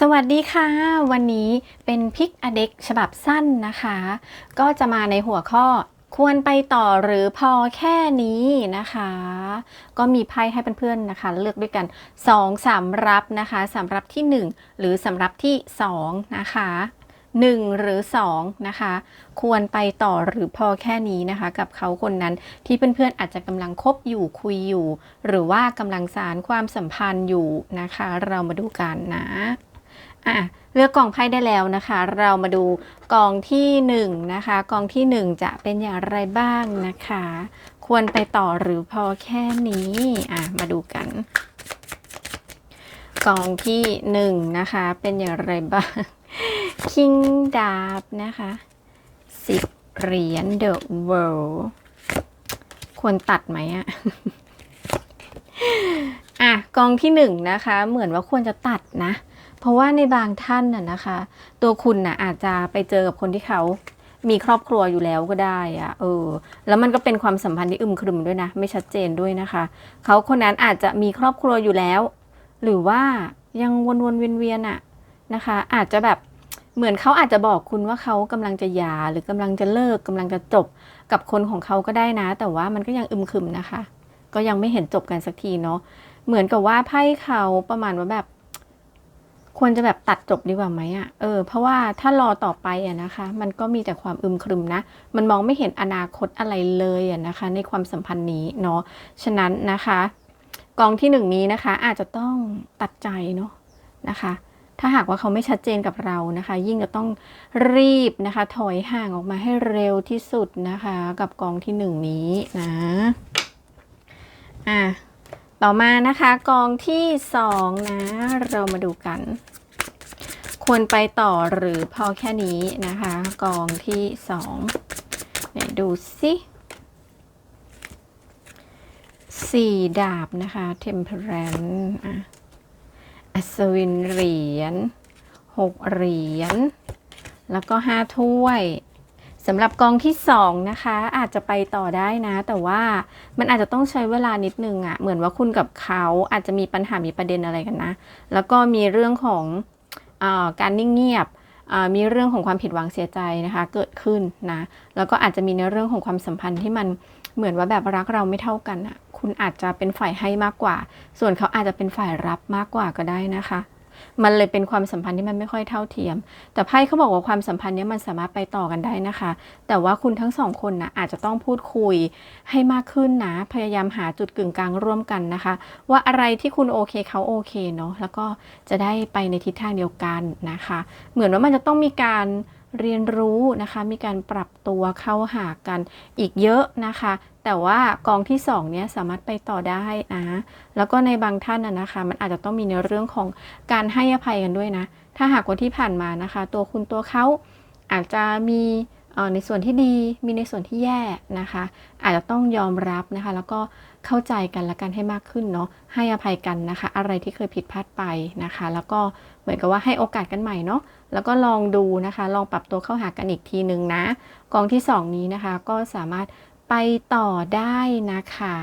สวัสดีค่ะ วันนี้เป็นพิกอเด็กฉบับสั้นนะคะ ก็จะมาในหัวข้อควรไปต่อหรือพอแค่นี้นะคะ ก็มีไพ่ให้เพื่อนๆนะคะ เลือกด้วยกัน2สำรับนะคะสำรับที่ 1 หรือสำรับที่ 2 นะคะ 1 หรือ 2 นะคะ ควรไปต่อหรือพอแค่นี้นะคะ กับเขาคนนั้นที่เพื่อนๆอาจจะกำลังคบอยู่คุยอยู่ หรือว่ากำลังสารความสัมพันธ์อยู่นะคะ เรามาดูกันนะ อะเลือกกองไพ่ได้แล้วนะคะ เรามาดูกองที่หนึ่งนะคะกองที่หนึ่งจะเป็นอย่างไรบ้างนะคะ ควรไปต่อหรือพอแค่นี้อะมาดูกันกองที่หนึ่งนะคะ เป็นอย่างไรบ้าง คิงดาบนะคะสิบเหรียญ The World ควรตัดไหมอะอะกองที่หนึ่งนะคะ เหมือนว่าควรจะตัดนะ เพราะว่าในบางท่านน่ะนะคะ ตัวคุณน่ะอาจจะไปเจอกับคนที่เขามีครอบครัวอยู่แล้วก็ได้อะเออ แล้วมันก็เป็นความสัมพันธ์ที่อึมครึมด้วยนะ ไม่ชัดเจนด้วยนะคะ เขาคนนั้นอาจจะมีครอบครัวอยู่แล้ว หรือว่ายังวนๆเวียนๆอะนะคะ อาจจะแบบเหมือนเขาอาจจะบอกคุณว่าเขากำลังจะหย่าหรือกำลังจะเลิกกำลังจะจบกับคนของเขาก็ได้นะ แต่ว่ามันก็ยังอึมครึมนะคะ ก็ยังไม่เห็นจบกันสักทีเนาะเหมือนกับว่าไพ่เขาประมาณว่าแบบ ควรจะแบบตัดจบดีกว่าไหมอะ่ะ เออ เพราะว่าถ้ารอต่อไปอะนะคะ มันก็มีแต่ความอึมครึมนะ มันมองไม่เห็นอนาคตอะไรเลยอะนะคะ ในความสัมพันธ์นี้เนาะ ฉะนั้นนะคะ กองที่หนึ่งนี้นะคะ อาจจะต้องตัดใจเนาะนะคะ ถ้าหากว่าเขาไม่ชัดเจนกับเรานะคะ ยิ่งจะต้องรีบนะคะ ถอยห่างออกมาให้เร็วที่สุดนะคะ กับกองที่หนึ่งนี้นะ อะ ต่อมานะคะกองที่สองนะ เรามาดูกัน ควรไปต่อหรือพอแค่นี้นะคะ กองที่สองไหนดูสิสี่ดาบนะคะ temperance อะอัศวินเหรียญหกเหรียญแล้วก็ห้าถ้วย สำหรับกองที่สองนะคะอาจจะไปต่อได้นะ แต่ว่ามันอาจจะต้องใช้เวลานิดนึงอะ่ะเหมือนว่าคุณกับเขาอาจจะมีปัญหามีประเด็นอะไรกันนะ แล้วก็มีเรื่องของอาการนิ่งเงียบอ่ามีเรื่องของความผิดหวังเสียใจนะคะ เกิดขึ้นนะ แล้วก็อาจจะมีในเรื่องของความสัมพันธ์ที่มันเหมือนว่าแบบรักเราไม่เท่ากันอะ คุณอาจจะเป็นฝ่ายให้มากกว่า ส่วนเขาอาจจะเป็นฝ่ายรับมากกว่าก็ได้นะคะ มันเลยเป็นความสัมพันธ์ที่มันไม่ค่อยเท่าเทียม แต่ไพ่เขาบอกว่าความสัมพันธ์นี้มันสามารถไปต่อกันได้นะคะ แต่ว่าคุณทั้งสองคนนะอาจจะต้องพูดคุยให้มากขึ้นนะ พยายามหาจุดกึ่งกลางร่วมกันนะคะ ว่าอะไรที่คุณโอเคเขาโอเคเนาะแล้วก็จะได้ไปในทิศทางเดียวกันนะคะ เหมือนว่ามันจะต้องมีการ เรียนรู้นะคะ มีการปรับตัวเข้าหากันอีกเยอะนะคะ แต่ว่ากองที่สองเนี้ยสามารถไปต่อได้นะ แล้วก็ในบางท่านนะคะ มันอาจจะต้องมีในเรื่องของการให้อภัยกันด้วยนะ ถ้าหากว่าที่ผ่านมานะคะ ตัวคุณตัวเขาอาจจะมี ในส่วนที่ดีมีในส่วนที่แย่นะคะ อาจจะต้องยอมรับนะคะ แล้วก็เข้าใจกันและกันให้มากขึ้นเนาะให้อภัยกันนะคะ อะไรที่เคยผิดพลาดไปนะคะ แล้วก็เหมือนกับว่าให้โอกาสกันใหม่เนาะแล้วก็ลองดูนะคะ ลองปรับตัวเข้าหากันอีกทีหนึ่งนะกองที่สองนี้นะคะ ก็สามารถไปต่อได้นะคะ